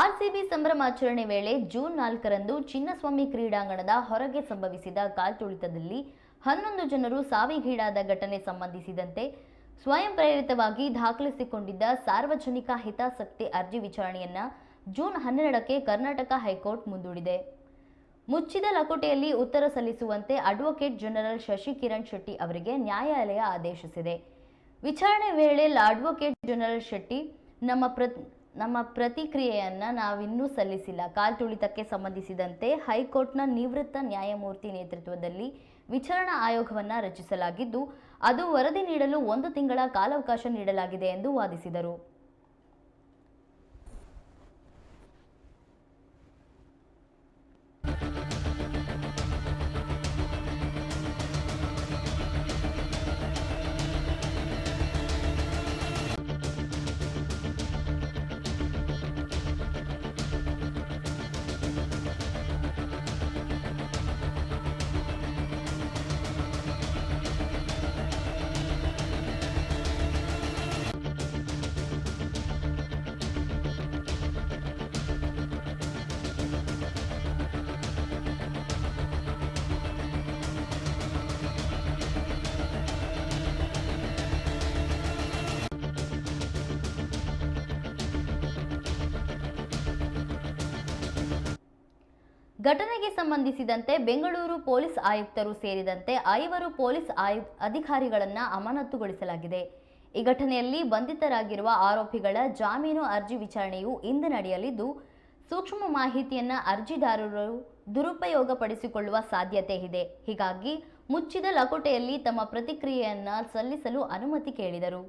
RCB ಸಂಭ್ರಮಾಚರಣೆ ವೇಳೆ June ನಾಲ್ಕರಂದು ಚಿನ್ನಸ್ವಾಮಿ ಕ್ರೀಡಾಂಗಣದ ಹೊರಗೆ ಸಂಭವಿಸಿದ ಕಾಲ್ತುಳಿತದಲ್ಲಿ ಹನ್ನೊಂದು ಜನರು ಸಾವಿಗೀಡಾದ ಘಟನೆ ಸಂಬಂಧಿಸಿದಂತೆ ಸ್ವಯಂ ಪ್ರೇರಿತವಾಗಿ ದಾಖಲಿಸಿಕೊಂಡಿದ್ದ ಸಾರ್ವಜನಿಕ ಹಿತಾಸಕ್ತಿ ಅರ್ಜಿ ವಿಚಾರಣೆಯನ್ನ ಜೂನ್ ಹನ್ನೆರಡಕ್ಕೆ ಕರ್ನಾಟಕ ಹೈಕೋರ್ಟ್ ಮುಂದೂಡಿದೆ. ಮುಚ್ಚಿದ ಲಕೋಟೆಯಲ್ಲಿ ಉತ್ತರ ಸಲ್ಲಿಸುವಂತೆ ಅಡ್ವೊಕೇಟ್ ಜನರಲ್ ಶಶಿ ಕಿರಣ್ ಶೆಟ್ಟಿ ಅವರಿಗೆ ನ್ಯಾಯಾಲಯ ಆದೇಶಿಸಿದೆ. ವಿಚಾರಣೆ ವೇಳೆ ಅಡ್ವೊಕೇಟ್ ಜನರಲ್ ಶೆಟ್ಟಿ, ನಮ್ಮ ಪ್ರ ನಮ್ಮ ಪ್ರತಿಕ್ರಿಯೆಯನ್ನು ನಾವಿನ್ನೂ ಸಲ್ಲಿಸಿಲ್ಲ. ಕಾಲ್ತುಳಿತಕ್ಕೆ ಸಂಬಂಧಿಸಿದಂತೆ ಹೈಕೋರ್ಟ್ನ ನಿವೃತ್ತ ನ್ಯಾಯಮೂರ್ತಿ ನೇತೃತ್ವದಲ್ಲಿ ವಿಚಾರಣಾ ಆಯೋಗವನ್ನ ರಚಿಸಲಾಗಿದ್ದು, ಅದು ವರದಿ ನೀಡಲು ಒಂದು ತಿಂಗಳ ಕಾಲಾವಕಾಶ ನೀಡಲಾಗಿದೆ ಎಂದು ವಾದಿಸಿದರು. ಘಟನೆಗೆ ಸಂಬಂಧಿಸಿದಂತೆ ಬೆಂಗಳೂರು ಪೊಲೀಸ್ ಆಯುಕ್ತರು ಸೇರಿದಂತೆ ಐವರು ಪೊಲೀಸ್ ಆಯು ಅಧಿಕಾರಿಗಳನ್ನು ಅಮಾನತುಗೊಳಿಸಲಾಗಿದೆ. ಈ ಘಟನೆಯಲ್ಲಿ ಬಂಧಿತರಾಗಿರುವ ಆರೋಪಿಗಳ ಜಾಮೀನು ಅರ್ಜಿ ವಿಚಾರಣೆಯು ಇಂದು ನಡೆಯಲಿದ್ದು, ಸೂಕ್ಷ್ಮ ಮಾಹಿತಿಯನ್ನು ಅರ್ಜಿದಾರರು ದುರುಪಯೋಗಪಡಿಸಿಕೊಳ್ಳುವ ಸಾಧ್ಯತೆ ಇದೆ. ಹೀಗಾಗಿ ಮುಚ್ಚಿದ ಲಕೋಟೆಯಲ್ಲಿ ತಮ್ಮ ಪ್ರತಿಕ್ರಿಯೆಯನ್ನು ಸಲ್ಲಿಸಲು ಅನುಮತಿ ಕೇಳಿದರು.